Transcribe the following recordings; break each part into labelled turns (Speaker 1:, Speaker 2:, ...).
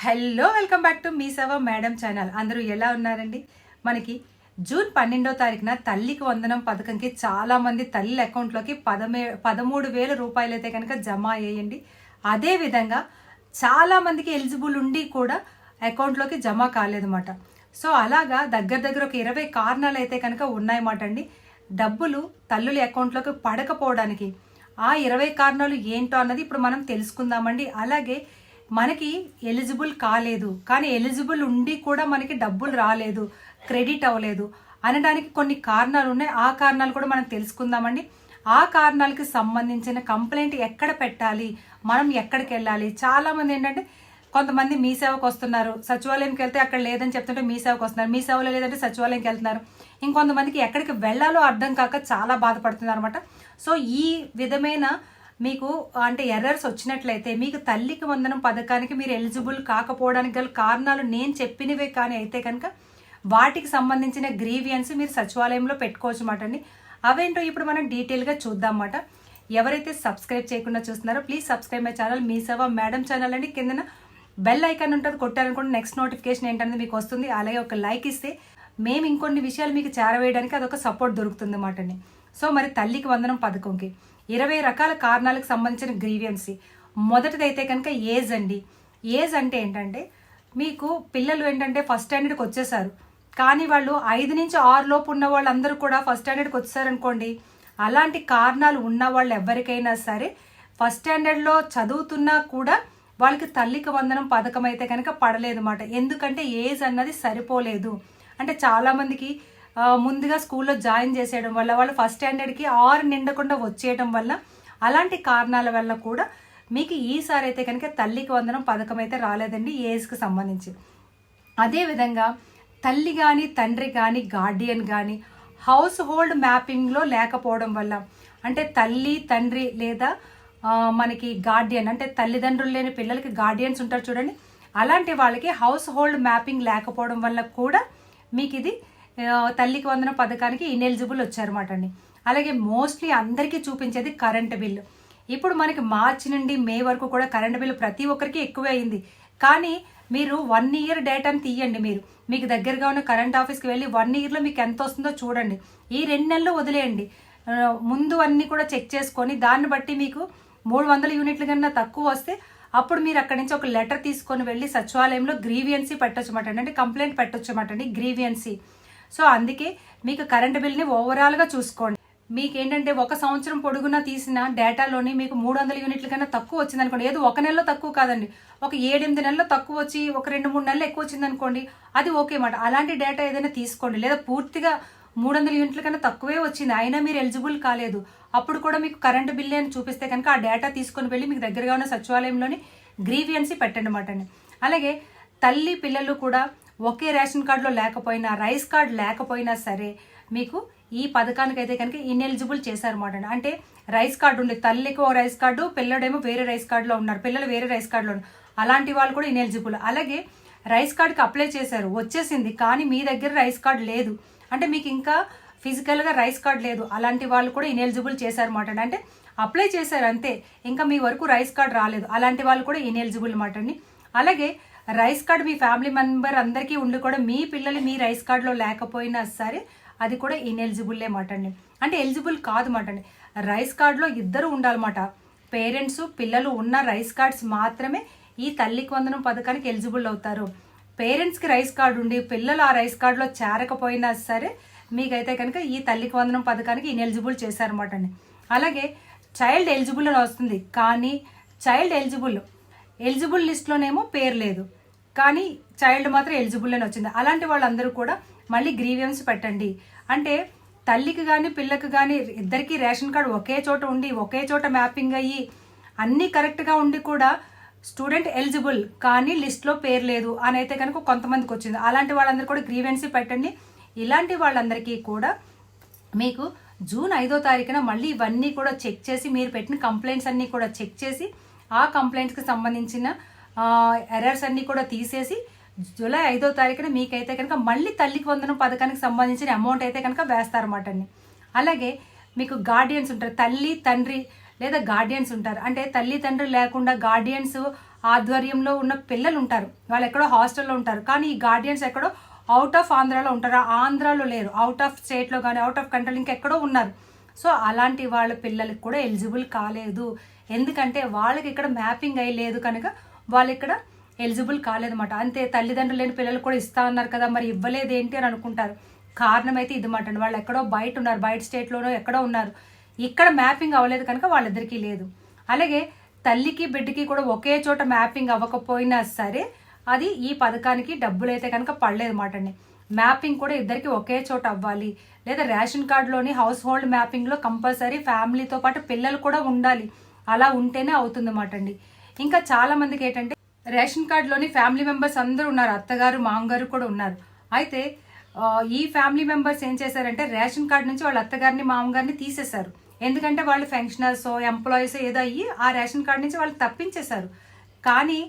Speaker 1: Hello welcome back to me సవ madam channel. అందరూ ఎలా ఉన్నారండి? మనకి జూన్ పన్నెండో తారీఖున తల్లికి వందనం పథకంకి చాలామంది తల్లి అకౌంట్లోకి పదమే పదమూడు వేల రూపాయలు అయితే కనుక జమ అయ్యేయండి. అదేవిధంగా చాలామందికి ఎలిజిబుల్ ఉండి కూడా అకౌంట్లోకి జమ కాలేదన్నమాట. సో అలాగా దగ్గర దగ్గర ఒక ఇరవై కారణాలు అయితే కనుక ఉన్నాయన్నమాట అండి. డబ్బులు తల్లుల అకౌంట్లోకి పడకపోవడానికి ఆ ఇరవై కారణాలు ఏంటో అన్నది ఇప్పుడు మనం తెలుసుకుందామండి. అలాగే మనకి ఎలిజిబుల్ కాలేదు. కానీ ఎలిజిబుల్ ఉండి కూడా మనకి డబ్బులు రాలేదు. క్రెడిట్ అవ్వలేదు. అనడానికి కొన్ని కారణాలు ఉన్నాయి. ఆ కారణాలు కూడా మనం తెలుసుకుందామండి. ఆ కారణాలకి సంబంధించిన కంప్లైంట్ ఎక్కడ పెట్టాలి? మనం ఎక్కడికి వెళ్ళాలి? చాలామంది ఏంటంటే కొంతమంది మీ సేవకు వస్తున్నారు. సచివాలయంకి వెళ్తే అక్కడ లేదని చెప్తుంటే మీ సేవకు వస్తున్నారు. మీ సేవలో లేదంటే సచివాలయంకి వెళ్తున్నారు. ఇంకొంతమందికి ఎక్కడికి వెళ్ళాలో అర్థం కాక చాలా బాధపడుతున్నారు అనమాట సో ఈ విధమైన మీకు అంటే ఎర్రర్స్ వచ్చినట్లయితే మీకు తల్లికి వందనం పథకానికి మీరు ఎలిజిబుల్ కాకపోవడానికి గల కారణాలు నేను చెప్పినవే కానీ అయితే కనుక వాటికి సంబంధించిన గ్రీవియన్స్ మీరు సచివాలయంలో పెట్టుకోవచ్చు అన్నమాట అండి. అవేంటో ఇప్పుడు మనం డీటెయిల్గా చూద్దాం అన్నమాట. ఎవరైతే సబ్స్క్రైబ్ చేయకుండా చూస్తున్నారో please subscribe my channel Mee Seva madam channel అండి. కిందన బెల్ ఐకాన్ ఉంటుంది కొట్టారనుకోండి నెక్స్ట్ నోటిఫికేషన్ ఏంటనేది మీకు వస్తుంది. అలాగే ఒక లైక్ ఇస్తే మేము ఇంకొన్ని విషయాలు మీకు చేరవేయడానికి అదొక సపోర్ట్ దొరుకుతుంది అన్నమాట అండి. సో మరి తల్లికి వందనం పథకంకి ఇరవై రకాల కారణాలకు సంబంధించిన గ్రీవియన్సీ. మొదటిదైతే కనుక ఏజ్ అండి. ఏజ్ అంటే ఏంటంటే మీకు పిల్లలు ఏంటంటే ఫస్ట్ స్టాండర్డ్కి వచ్చేసారు. కానీ వాళ్ళు ఐదు నుంచి ఆరు లోపు ఉన్న వాళ్ళందరూ కూడా ఫస్ట్ స్టాండర్డ్కి వచ్చేసారనుకోండి అలాంటి కారణాలు ఉన్న వాళ్ళు ఎవరికైనా సరే ఫస్ట్ స్టాండర్డ్లో చదువుతున్నా కూడా వాళ్ళకి తల్లికి వందనం పథకం అయితే కనుక పడలేదు అన్నమాట ఎందుకంటే ఏజ్ అన్నది సరిపోలేదు. అంటే చాలామందికి ముందుగా స్కూల్లో జాయిన్ చేసేయడం వల్ల వాళ్ళు ఫస్ట్ స్టాండర్డ్కి ఆరు నిండకుండా వచ్చేయడం వల్ల అలాంటి కారణాల వల్ల కూడా మీకు ఈసారి అయితే కనుక తల్లికి వందనం పథకం అయితే రాలేదండి ఏజ్కి సంబంధించి. అదేవిధంగా తల్లి కానీ తండ్రి కానీ గార్డియన్ కానీ హౌస్ హోల్డ్ మ్యాపింగ్లో లేకపోవడం వల్ల అంటే తల్లి తండ్రి లేదా మనకి గార్డియన్ అంటే తల్లిదండ్రులు లేని పిల్లలకి గార్డియన్స్ ఉంటారు చూడండి అలాంటి వాళ్ళకి హౌస్ హోల్డ్ మ్యాపింగ్ లేకపోవడం వల్ల కూడా మీకు ఇది తల్లికి వందన పథకానికి ఇనెలిజిబుల్ వచ్చారన్నమాట అండి అలాగే మోస్ట్లీ అందరికీ చూపించేది కరెంట్ బిల్లు ఇప్పుడు మనకి మార్చి నుండి మే వరకు కూడా కరెంట్ బిల్లు ప్రతి ఒక్కరికి ఎక్కువే అయింది. కానీ మీరు వన్ ఇయర్ డేటాను తీయండి మీరు. మీకు దగ్గరగా ఉన్న కరెంట్ ఆఫీస్కి వెళ్ళి వన్ ఇయర్లో మీకు ఎంత వస్తుందో చూడండి. ఈ రెండు నెలలు వదిలేయండి. ముందు అన్నీ కూడా చెక్ చేసుకొని దాన్ని బట్టి మీకు మూడు వందల యూనిట్ల కన్నా తక్కువ వస్తే అప్పుడు మీరు అక్కడి నుంచి ఒక లెటర్ తీసుకొని వెళ్ళి సచివాలయంలో గ్రీవియన్సీ పెట్టొచ్చు అన్నమాట అంటే కంప్లైంట్ పెట్టొచ్చు అన్నమాట అండి గ్రీవియన్సీ సో అందుకే మీకు కరెంట్ బిల్ని ఓవరాల్గా చూసుకోండి. మీకు ఏంటంటే ఒక సంవత్సరం పొడుగునా తీసిన డేటాలోని మీకు మూడు వందల యూనిట్ల కన్నా తక్కువ వచ్చింది అనుకోండి ఏదో ఒక నెలలో తక్కువ కాదండి. ఒక ఏడెనిమిది నెలల్లో తక్కువ వచ్చి ఒక రెండు మూడు నెలలు ఎక్కువ వచ్చింది అనుకోండి అది ఓకే మాట. అలాంటి డేటా ఏదైనా తీసుకోండి. లేదా పూర్తిగా మూడు వందల యూనిట్ల కన్నా తక్కువే వచ్చింది. అయినా మీరు ఎలిజిబుల్ కాలేదు. అప్పుడు కూడా మీకు కరెంటు బిల్ అని చూపిస్తే కనుక ఆ డేటా తీసుకొని వెళ్ళి మీకు దగ్గరగా ఉన్న సచివాలయంలోని గ్రీవియన్సీ పెట్టండి మాట అలాగే తల్లి పిల్లలు కూడా ఒకే రేషన్ కార్డులో లేకపోయినా రైస్ కార్డ్ లేకపోయినా సరే మీకు ఈ పథకానికి అయితే కనుక ఇన్ఎలిజిబుల్ చేశారన్నమాట అండి అంటే రైస్ కార్డు ఉండే తల్లికి ఒక రైస్ కార్డు పిల్లడేమో వేరే రైస్ కార్డులో ఉన్నారు. పిల్లలు వేరే రైస్ కార్డులో ఉన్నారు. అలాంటి వాళ్ళు కూడా ఇన్ఎలిజిబుల్. అలాగే రైస్ కార్డ్కి అప్లై చేశారు. వచ్చేసింది. కానీ మీ దగ్గర రైస్ కార్డు లేదు. అంటే మీకు ఇంకా ఫిజికల్గా రైస్ కార్డ్ లేదు. అలాంటి వాళ్ళు కూడా ఇన్ఎలిజిబుల్ చేశారన్నమాట అండి అంటే అప్లై చేశారు అంతే. ఇంకా మీ వరకు రైస్ కార్డ్ రాలేదు. అలాంటి వాళ్ళు కూడా ఇన్ఎలిజిబుల్ అన్నమాట అండి అలాగే రైస్ కార్డ్ మీ ఫ్యామిలీ మెంబర్ అందరికీ ఉండి కూడా మీ పిల్లలు మీ రైస్ కార్డులో లేకపోయినా సరే అది కూడా ఇన్ఎలిజిబుల్లే మాటండి అంటే ఎలిజిబుల్ కాదు మాటండి రైస్ కార్డులో ఇద్దరు ఉండాలన్నమాట. పేరెంట్స్ పిల్లలు ఉన్న రైస్ కార్డ్స్ మాత్రమే ఈ తల్లికి వందనం పథకానికి ఎలిజిబుల్ అవుతారు. పేరెంట్స్కి రైస్ కార్డు ఉండి పిల్లలు ఆ రైస్ కార్డులో చేరకపోయినా సరే మీకైతే కనుక ఈ తల్లికి వందనం పథకానికి ఇన్ఎలిజిబుల్ చేశారన్నమాట అండి. అలాగే చైల్డ్ ఎలిజిబుల్ అని వస్తుంది. కానీ చైల్డ్ ఎలిజిబుల్ ఎలిజిబుల్ లిస్ట్లోనేమో పేరు లేదు. కానీ చైల్డ్ మాత్రం ఎలిజిబుల్ అని వచ్చింది. అలాంటి వాళ్ళందరూ కూడా మళ్ళీ గ్రీవియన్స్ పెట్టండి. అంటే తల్లికి కానీ పిల్లకి కానీ ఇద్దరికీ రేషన్ కార్డు ఒకే చోట ఉండి ఒకే చోట మ్యాపింగ్ అయ్యి అన్నీ కరెక్ట్గా ఉండి కూడా స్టూడెంట్ ఎలిజిబుల్ కానీ లిస్ట్లో పేరు లేదు అని అయితే కనుక కొంతమందికి వచ్చింది. అలాంటి వాళ్ళందరూ కూడా గ్రీవెన్సీ పెట్టండి. ఇలాంటి వాళ్ళందరికీ కూడా మీకు జూన్ ఐదో తారీఖున మళ్ళీ ఇవన్నీ కూడా చెక్ చేసి మీరు పెట్టిన కంప్లైంట్స్ అన్నీ కూడా చెక్ చేసి ఆ కంప్లైంట్స్కి సంబంధించిన ఎర్రర్స్ అన్నీ కూడా తీసేసి జూలై ఐదో తారీఖున మీకైతే కనుక మళ్ళీ తల్లికి వందనం పథకానికి సంబంధించిన అమౌంట్ అయితే కనుక వేస్తారన్నమాట అండి. అలాగే మీకు గార్డియన్స్ ఉంటారు తల్లి తండ్రి లేదా గార్డియన్స్ ఉంటారు. అంటే తల్లి తండ్రి లేకుండా గార్డియన్స్ ఆధ్వర్యంలో ఉన్న పిల్లలు ఉంటారు. వాళ్ళు ఎక్కడో హాస్టల్లో ఉంటారు. కానీ ఈ గార్డియన్స్ ఎక్కడో అవుట్ ఆఫ్ ఆంధ్రాలో ఉంటారు. ఆంధ్రాలో లేరు. అవుట్ ఆఫ్ స్టేట్లో కానీ అవుట్ ఆఫ్ కంట్రీలో ఇంకెక్కడో ఉన్నారు. సో అలాంటి వాళ్ళ పిల్లలకి కూడా ఎలిజిబుల్ కాలేదు. ఎందుకంటే వాళ్ళకి ఇక్కడ మ్యాపింగ్ అయ్యి లేదు కనుక వాళ్ళు ఇక్కడ ఎలిజిబుల్ కాలేదన్నమాట. అంతే తల్లిదండ్రులు లేని పిల్లలు కూడా ఇస్తా ఉన్నారు కదా మరి ఇవ్వలేదు ఏంటి అని అనుకుంటారు. కారణం అయితే ఇది మాట వాళ్ళు ఎక్కడో బయట ఉన్నారు బయట స్టేట్లోనో ఎక్కడో ఉన్నారు. ఇక్కడ మ్యాపింగ్ అవ్వలేదు కనుక వాళ్ళిద్దరికీ లేదు. అలాగే తల్లికి బిడ్డకి కూడా ఒకే చోట మ్యాపింగ్ అవ్వకపోయినా సరే అది ఈ పథకానికి డబ్బులు అయితే కనుక పడలేదు మాటండి మ్యాపింగ్ కూడా ఇద్దరికి ఒకే చోట అవ్వాలి. లేదా రేషన్ కార్డులోని హౌస్ హోల్డ్ మ్యాపింగ్లో కంపల్సరీ ఫ్యామిలీతో పాటు పిల్లలు కూడా ఉండాలి. అలా ఉంటేనే అవుతుంది అండి. ఇంకా చాలా మందికి ఏంటంటే రేషన్ కార్డులోని ఫ్యామిలీ మెంబర్స్ అందరూ ఉన్నారు. అత్తగారు మామగారు కూడా ఉన్నారు. అయితే ఈ ఫ్యామిలీ మెంబర్స్ ఏం చేశారంటే రేషన్ కార్డు నుంచి వాళ్ళ అత్తగారిని మామగారిని తీసేశారు. ఎందుకంటే వాళ్ళు ఫెన్షనర్స్ ఎంప్లాయీస్ ఏదో అయ్యి ఆ రేషన్ కార్డు నుంచి వాళ్ళు తప్పించేశారు. కానీ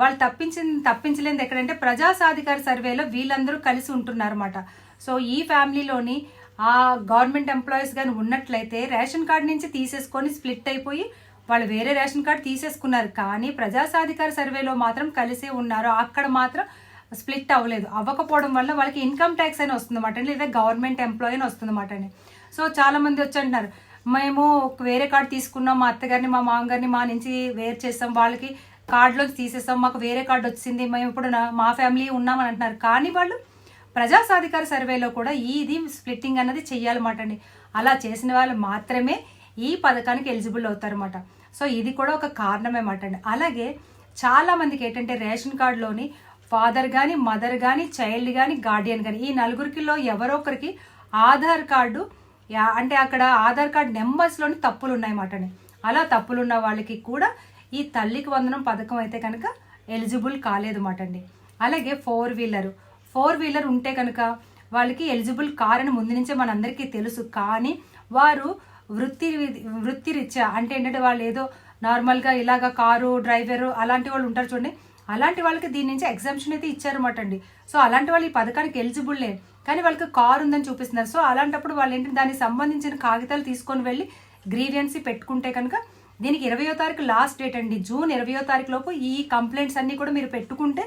Speaker 1: వాళ్ళు తప్పించింది తప్పించలేదు ఎక్కడంటే ప్రజా సాధికార సర్వేలో వీళ్ళందరూ కలిసి ఉంటున్నారన్నమాట. సో ఈ ఫ్యామిలీలోని ఆ గవర్నమెంట్ ఎంప్లాయీస్ కానీ ఉన్నట్లయితే రేషన్ కార్డు నుంచి తీసేసుకొని స్ప్లిట్ అయిపోయి వాళ్ళు వేరే రేషన్ కార్డు తీసేసుకున్నారు కానీ ప్రజాసాధికార సర్వేలో మాత్రం కలిసి ఉన్నారు. అక్కడ మాత్రం స్ప్లిట్ అవ్వలేదు. అవ్వకపోవడం వల్ల వాళ్ళకి ఇన్కమ్ ట్యాక్స్ అని వస్తుందన్నమాట లేదా గవర్నమెంట్ ఎంప్లాయీ అని వస్తుందన్నమాట అండి. సో చాలామంది వచ్చి అంటున్నారు మేము వేరే కార్డు తీసుకున్నాం మా అత్తగారిని మా మామగారిని మా నుంచి వేరు చేస్తాం వాళ్ళకి కార్డులోకి తీసేస్తాం మాకు వేరే కార్డు వచ్చింది మేము ఇప్పుడు మా ఫ్యామిలీ ఉన్నామని అంటున్నారు. కానీ వాళ్ళు ప్రజా సాధికార సర్వేలో కూడా ఇది స్ప్లిట్టింగ్ అన్నది చెయ్యాలన్నమాట అండి. అలా చేసిన వాళ్ళు మాత్రమే ఈ పథకానికి ఎలిజిబుల్ అవుతారన్నమాట. సో ఇది కూడా ఒక కారణం అనమాట అండి అలాగే చాలా మందికి ఏంటంటే రేషన్ కార్డులోని ఫాదర్ కానీ మదర్ కానీ చైల్డ్ కానీ గార్డియన్ కానీ ఈ నలుగురికిలో ఎవరో ఒకరికి ఆధార్ కార్డు అంటే అక్కడ ఆధార్ కార్డ్ నెంబర్స్లోని తప్పులు ఉన్నాయన్నమాట అండి అలా తప్పులు ఉన్న వాళ్ళకి కూడా ఈ తల్లికి వందనం పథకం అయితే కనుక ఎలిజిబుల్ కాలేదు అన్నమాట అండి అలాగే ఫోర్ వీలర్ ఫోర్ వీలర్ ఉంటే కనుక వాళ్ళకి ఎలిజిబుల్ కార్ అని ముందు నుంచే మనందరికీ తెలుసు. కానీ వారు వృత్తి వృత్తిరీత్యా అంటే ఏంటంటే వాళ్ళు ఏదో నార్మల్గా ఇలాగ కారు డ్రైవరు అలాంటి వాళ్ళు ఉంటారు చూడండి. అలాంటి వాళ్ళకి దీని నుంచి ఎగ్జామ్షన్ అయితే ఇచ్చారన్నమాట అండి. సో అలాంటి వాళ్ళు ఈ పథకానికి ఎలిజిబుల్లే కానీ వాళ్ళకి కారు ఉందని చూపిస్తున్నారు. సో అలాంటప్పుడు వాళ్ళు ఏంటంటే దానికి సంబంధించిన కాగితాలు తీసుకొని వెళ్ళి గ్రీవియన్సీ పెట్టుకుంటే కనుక దీనికి ఇరవయో తారీఖు లాస్ట్ డేట్ అండి. జూన్ ఇరవయో తారీఖు లోపు ఈ కంప్లైంట్స్ అన్నీ కూడా మీరు పెట్టుకుంటే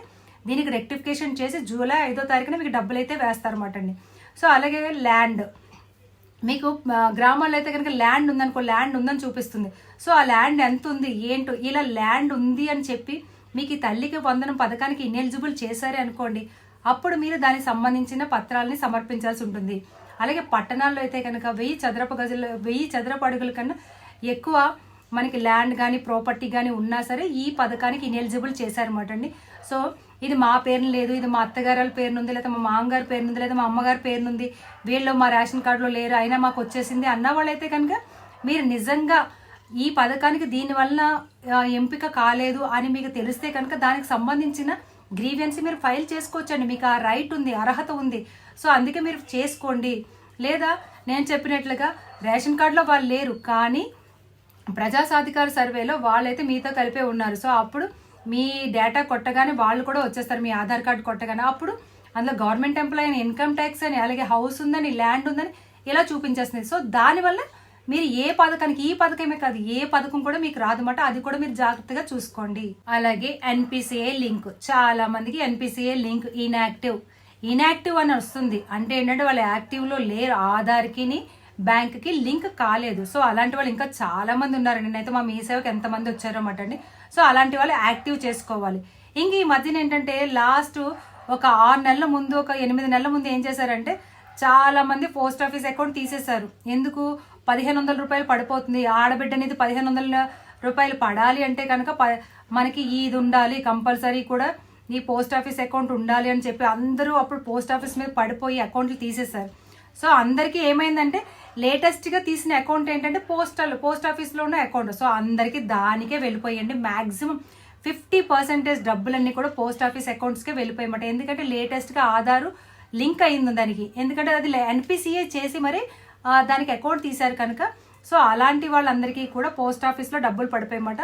Speaker 1: దీనికి రెక్టిఫికేషన్ చేసి జూలై ఐదో తారీఖున మీకు డబ్బులు అయితే వేస్తారన్నమాట అండి. సో అలాగే ల్యాండ్ మీకు గ్రామాల్లో అయితే కనుక ల్యాండ్ ఉందనుకో ల్యాండ్ ఉందని చూపిస్తుంది. సో ఆ ల్యాండ్ ఎంత ఉంది ఏంటో ఇలా ల్యాండ్ ఉంది అని చెప్పి మీకు ఈ తల్లికి వందనం పథకానికి ఇనెలిజిబుల్ చేశారే అనుకోండి అప్పుడు మీరు దానికి సంబంధించిన పత్రాలని సమర్పించాల్సి ఉంటుంది. అలాగే పట్టణాల్లో అయితే కనుక వెయ్యి చదరపు గజులు వెయ్యి చదరపు అడుగుల కన్నా ఎక్కువ మనకి ల్యాండ్ కానీ ప్రాపర్టీ కానీ ఉన్నా సరే ఈ పథకానికి ఇనెలిజిబుల్ చేశారనమాట అండి. సో ఇది మా పేరున లేదు ఇది మా అత్తగారి పేరునుంది లేదా మా మామగారి పేరునుంది లేదా మా అమ్మగారి పేరునుంది వీళ్ళు మా రేషన్ కార్డులో లేరు అయినా మాకు వచ్చేసింది అన్న వాళ్ళైతే కనుక మీరు నిజంగా ఈ పథకానికి దీనివల్ల ఎంపిక కాలేదు అని మీకు తెలిస్తే కనుక దానికి సంబంధించిన గ్రీవెన్స్ మీరు ఫైల్ చేసుకోవచ్చండి. మీకు ఆ రైట్ ఉంది అర్హత ఉంది. సో అందుకే మీరు చేసుకోండి. లేదా నేను చెప్పినట్లుగా రేషన్ కార్డులో వాళ్ళు లేరు కానీ ప్రజా సాధికార సర్వేలో వాళ్ళైతే మీతో కలిపే ఉన్నారు. సో అప్పుడు మీ డేటా కొట్టగానే వాళ్ళు కూడా వచ్చేస్తారు మీ ఆధార్ కార్డు కొట్టగానే. అప్పుడు అందులో గవర్నమెంట్ ఎంప్లాయీ అని ఇన్కమ్ ట్యాక్స్ అని అలాగే హౌస్ ఉందని ల్యాండ్ ఉందని ఇలా చూపించేస్తుంది సో దానివల్ల మీరు ఏ పథకానికి ఈ పథకమే కాదు ఏ పథకం కూడా మీకు రాదన్నమాట. అది కూడా మీరు జాగ్రత్తగా చూసుకోండి. అలాగే ఎన్పిసిఏ లింక్. చాలా మందికి ఎన్పిసిఏ లింక్ ఇన్యాక్టివ్. ఇన్యాక్టివ్ అని వస్తుంది. అంటే ఏంటంటే వాళ్ళు యాక్టివ్లో లేరు. ఆధార్కిని బ్యాంక్కి లింక్ కాలేదు. సో అలాంటి వాళ్ళు ఇంకా చాలామంది ఉన్నారు. నేనైతే మా మీ సేవకి ఎంతమంది వచ్చారన్నమాట అండి సో అలాంటి వాళ్ళు యాక్టివ్ చేసుకోవాలి. ఇంక ఈ మధ్యన ఏంటంటే లాస్ట్ ఒక ఆరు నెలల ముందు ఒక ఎనిమిది నెలల ముందు ఏం చేశారంటే చాలామంది పోస్ట్ ఆఫీస్ అకౌంట్ తీసేశారు. ఎందుకు? పదిహేను వందల రూపాయలు పడిపోతుంది. ఆడబిడ్డ అనేది పదిహేను వందల రూపాయలు పడాలి అంటే కనుక ప మనకి ఇది ఉండాలి కంపల్సరీ కూడా ఈ పోస్ట్ ఆఫీస్ అకౌంట్ ఉండాలి అని చెప్పి అందరూ అప్పుడు పోస్ట్ ఆఫీస్ మీద పడిపోయి అకౌంట్లు తీసేశారు. సో అందరికీ ఏమైందంటే లేటెస్ట్గా తీసిన అకౌంట్ ఏంటంటే పోస్టల్ పోస్ట్ ఆఫీస్లో ఉన్న అకౌంట్ సో అందరికీ దానికే వెళ్ళిపోయండి. మ్యాక్సిమం ఫిఫ్టీ పర్సెంటేజ్ డబ్బులన్నీ కూడా పోస్ట్ ఆఫీస్ అకౌంట్స్కే వెళ్ళిపోయమాట ఎందుకంటే లేటెస్ట్గా ఆధారు లింక్ అయింది దానికి. ఎందుకంటే అది ఎన్పిసిఏ చేసి మరి దానికి అకౌంట్ తీశారు కనుక. సో అలాంటి వాళ్ళందరికీ కూడా పోస్ట్ ఆఫీస్లో డబ్బులు పడిపోయమాట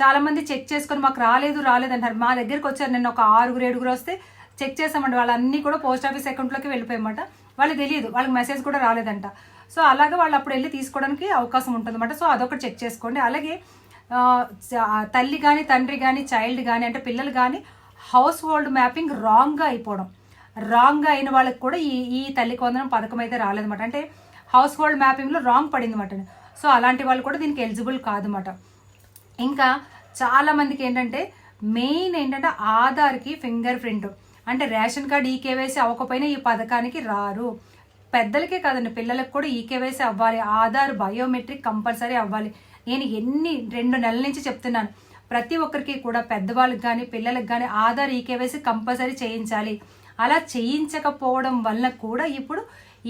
Speaker 1: చాలా మంది చెక్ చేసుకొని మాకు రాలేదు రాలేదు అంటారు మా దగ్గరికి వచ్చారు నేను ఒక ఆరుగురు ఏడుగురు వస్తే చెక్ చేసామండి వాళ్ళన్నీ కూడా పోస్ట్ ఆఫీస్ అకౌంట్లోకి వెళ్ళిపోయమాట వాళ్ళకి తెలియదు. వాళ్ళకి మెసేజ్ కూడా రాలేదంట. సో అలాగే వాళ్ళు అప్పుడు వెళ్ళి తీసుకోవడానికి అవకాశం ఉంటుందన్నమాట. సో అదొకటి చెక్ చేసుకోండి. అలాగే తల్లి కానీ తండ్రి కానీ చైల్డ్ కానీ అంటే పిల్లలు కానీ హౌస్ హోల్డ్ మ్యాపింగ్ రాంగ్గా అయిపోవడం. రాంగ్గా అయిన వాళ్ళకి కూడా ఈ ఈ తల్లి కొందరం పథకం అయితే రాలేదన్నమాట. అంటే హౌస్ హోల్డ్ మ్యాపింగ్లో రాంగ్ పడింది అనమాట సో అలాంటి వాళ్ళు కూడా దీనికి ఎలిజిబుల్ కాదన్నమాట. ఇంకా చాలామందికి ఏంటంటే మెయిన్ ఏంటంటే ఆధార్కి ఫింగర్ ప్రింట్ అంటే రేషన్ కార్డు ఈకేవైసీ అవ్వకపోయినా ఈ పథకానికి రారు. పెద్దలకే కాదండి పిల్లలకు కూడా ఈకేవైసీ అవ్వాలి. ఆధార్ బయోమెట్రిక్ కంపల్సరీ అవ్వాలి. నేను ఎన్ని రెండు నెలల నుంచి చెప్తున్నాను. ప్రతి ఒక్కరికి కూడా పెద్దవాళ్ళకి కానీ పిల్లలకు కానీ ఆధార్ ఈకేవైసీ కంపల్సరీ చేయించాలి. అలా చేయించకపోవడం వల్ల కూడా ఇప్పుడు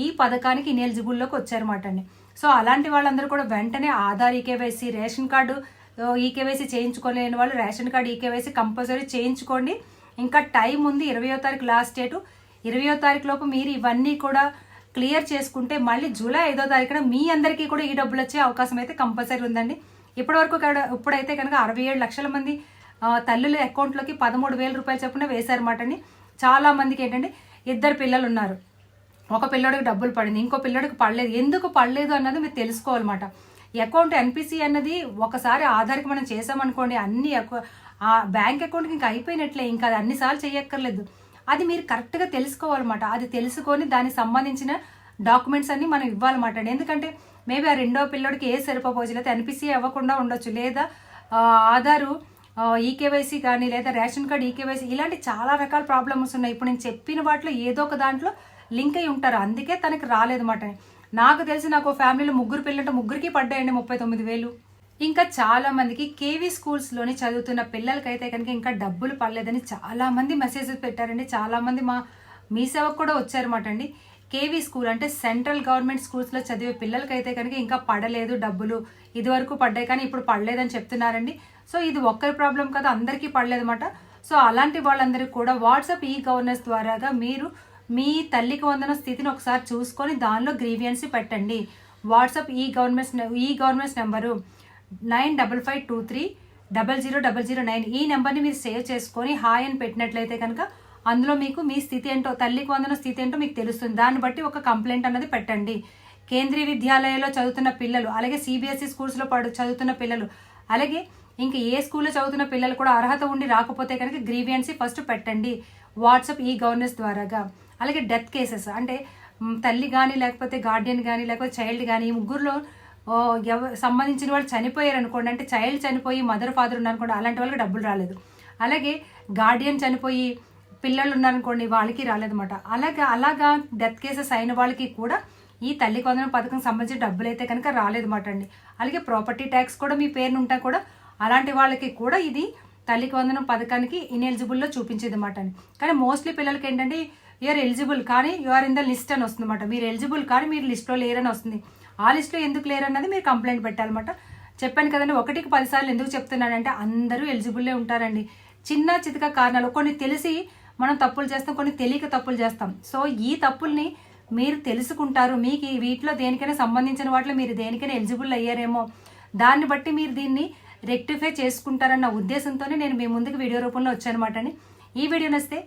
Speaker 1: ఈ పథకానికి ఇనెలిజిబుల్లోకి వచ్చారన్నమాట అండి. సో అలాంటి వాళ్ళందరూ కూడా వెంటనే Aadhaar eKYC ration card eKYC చేయించుకోలేని వాళ్ళు రేషన్ కార్డు ఈకేవైసీ కంపల్సరీ చేయించుకోండి. ఇంకా టైం ఉంది ఇరవయో తారీఖు లాస్ట్ డేటు. ఇరవయో తారీఖు లోపు మీరు ఇవన్నీ కూడా క్లియర్ చేసుకుంటే మళ్ళీ జూలై ఐదో తారీఖున మీ అందరికీ కూడా ఈ డబ్బులు వచ్చే అవకాశం అయితే కంపల్సరీ ఉందండి. ఇప్పటివరకు ఇప్పుడైతే కనుక అరవై ఏడు లక్షల మంది తల్లుల అకౌంట్లోకి పదమూడు వేల రూపాయలు చొప్పున వేశారన్నమాట అండి. చాలా మందికి ఏంటంటే ఇద్దరు పిల్లలు ఉన్నారు. ఒక పిల్లోడికి డబ్బులు పడింది ఇంకో పిల్లోడికి పడలేదు. ఎందుకు పడలేదు అన్నది మీరు తెలుసుకోవాలన్నమాట. అకౌంట్ ఎన్పిసి అన్నది ఒకసారి ఆధార్కి మనం చేసామనుకోండి అన్ని ఆ బ్యాంక్ అకౌంట్కి ఇంకా అయిపోయినట్లే ఇంకా అది అన్నిసార్లు చేయక్కర్లేదు. అది మీరు కరెక్ట్గా తెలుసుకోవాలన్నమాట. అది తెలుసుకొని దానికి సంబంధించిన డాక్యుమెంట్స్ అన్ని మనం ఇవ్వాలన్నమాట ఎందుకంటే మేబీ ఆ రెండో పిల్లోడికి ఏ సరిపోవచ్చు లేదా ఎన్పిసి అవ్వకుండా ఉండొచ్చు. లేదా ఆధారు ఈకేవైసీ కానీ లేదా రేషన్ కార్డు ఈకేవైసీ ఇలాంటి చాలా రకాల ప్రాబ్లమ్స్ ఉన్నాయి. ఇప్పుడు నేను చెప్పిన వాటిలో ఏదో ఒక దాంట్లో లింక్ అయి ఉంటారు. అందుకే తనకి రాలేదన్నమాట. నాకు తెలిసి నాకు ఫ్యామిలీలో ముగ్గురు పిల్లలు ముగ్గురికి పడ్డాయండి ముప్పై తొమ్మిది వేలు. ఇంకా చాలా మందికి కేవీ స్కూల్స్లోని చదువుతున్న పిల్లలకైతే కనుక ఇంకా డబ్బులు పడలేదని చాలా మంది మెసేజెస్ పెట్టారండి. చాలా మంది మా మీ సేవకు కూడా వచ్చారన్నమాట అండి. కేవీ స్కూల్ అంటే సెంట్రల్ గవర్నమెంట్ స్కూల్స్లో చదివే పిల్లలకైతే కనుక ఇంకా పడలేదు డబ్బులు. ఇదివరకు పడ్డాయి కానీ ఇప్పుడు పడలేదని చెప్తున్నారండి. సో ఇది ఒక్కరి ప్రాబ్లం కదా అందరికీ పడలేదన్నమాట. సో అలాంటి వాళ్ళందరికీ కూడా వాట్సాప్ ఈ గవర్నెన్స్ ద్వారాగా మీరు మీ తల్లికి వందన స్థితిని ఒకసారి చూసుకొని దానిలో గ్రీవియన్స్ పెట్టండి. WhatsApp e governments e governments number nine double five two three double zero double zero nine. ఈ నెంబర్ని మీరు సేవ్ చేసుకొని హాయ్ అని పెట్టినట్లయితే కనుక అందులో మీకు మీ స్థితి ఏంటో తల్లికి వందన స్థితి ఏంటో మీకు తెలుస్తుంది. దాన్ని బట్టి ఒక కంప్లైంట్ అన్నది పెట్టండి. కేంద్రీయ విద్యాలయాల్లో చదువుతున్న పిల్లలు అలాగే సిబిఎస్ఈ స్కూల్స్లో పడు చదువుతున్న పిల్లలు అలాగే ఇంకా ఏ స్కూల్లో చదువుతున్న పిల్లలు కూడా అర్హత ఉండి రాకపోతే కనుక గ్రీవియన్సీ ఫస్ట్ పెట్టండి. వాట్సాప్ ఈ గవర్నెన్స్ ద్వారాగా. అలాగే డెత్ కేసెస్ అంటే తల్లి కానీ లేకపోతే గార్డియన్ కానీ లేకపోతే చైల్డ్ కానీ ఈ ముగ్గురులో సంబంధించిన వాళ్ళు చనిపోయారు అనుకోండి అంటే చైల్డ్ చనిపోయి మదర్ ఫాదర్ ఉన్నారనుకోండి అలాంటి వాళ్ళకి డబ్బులు రాలేదు. అలాగే గార్డియన్ చనిపోయి పిల్లలు ఉన్నారనుకోండి వాళ్ళకి రాలేదన్నమాట. అలాగే అలాగా డెత్ కేసెస్ అయిన వాళ్ళకి కూడా ఈ తల్లి కొందరం పథకం సంబంధించిన డబ్బులు అయితే కనుక రాలేదన్నమాట అండి. అలాగే ప్రాపర్టీ ట్యాక్స్ కూడా మీ పేరును ఉంటా కూడా అలాంటి వాళ్ళకి కూడా ఇది తల్లికి వందనం పథకానికి ఇన్ఎలిజిబుల్లో చూపించేది అనమాట అండి. కానీ మోస్ట్లీ పిల్లలకి ఏంటంటే యూఆర్ ఎలిజిబుల్ కానీ you are in the list అని వస్తుంది అనమాట మీరు ఎలిజిబుల్ కానీ మీరు లిస్ట్లో లేరని వస్తుంది. ఆ లిస్ట్లో ఎందుకు లేరన్నది మీరు కంప్లైంట్ పెట్టాలన్నమాట. చెప్పాను కదండి ఒకటికి పదిసార్లు ఎందుకు చెప్తున్నానంటే అందరూ ఎలిజిబుల్లే ఉంటారండి. చిన్న చితక కారణాలు కొన్ని తెలిసి మనం తప్పులు చేస్తాం కొన్ని తెలియక తప్పులు చేస్తాం. సో ఈ తప్పుల్ని మీరు తెలుసుకుంటారు. మీకు వీటిలో దేనికైనా సంబంధించిన వాటిలో మీరు దేనికైనా ఎలిజిబుల్ అయ్యారేమో దాన్ని బట్టి మీరు దీన్ని రెక్టిఫై చేసుకుంటారన్న ఉద్దేశంతోనే నేను మీ ముందుకు వీడియో రూపంలో వచ్చానమాట అండి. ఈ వీడియో నస్తే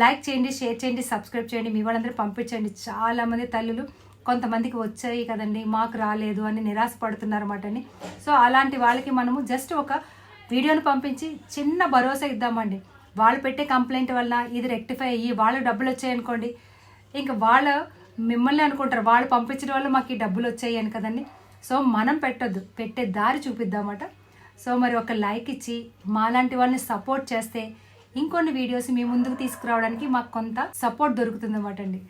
Speaker 1: లైక్ చేయండి షేర్ చేయండి సబ్స్క్రైబ్ చేయండి. మీ వాళ్ళందరూ పంపించండి. చాలామంది తల్లులు కొంతమందికి వచ్చాయి కదండి మాకు రాలేదు అని నిరాశపడుతున్నారన్నమాట అండి. సో అలాంటి వాళ్ళకి మనము జస్ట్ ఒక వీడియోను పంపించి చిన్న భరోసా ఇద్దామండి. వాళ్ళు పెట్టే కంప్లైంట్ వల్ల ఇది రెక్టిఫై అయ్యి వాళ్ళు డబ్బులు వచ్చాయనుకోండి ఇంకా వాళ్ళ మిమ్మల్ని అనుకుంటారు వాళ్ళు పంపించిన వాళ్ళు మాకు ఈ డబ్బులు వచ్చాయి అని కదండి. సో మనం పెట్టొద్దు పెట్టే దారి చూపిద్దామట. సో మరి ఒక లైక్ ఇచ్చి మాలాంటి వాళ్ళని సపోర్ట్ చేస్తే ఇంకొన్ని వీడియోస్ మీ ముందుకు తీసుకురావడానికి మాకు కొంత సపోర్ట్ దొరుకుతుంది అండి.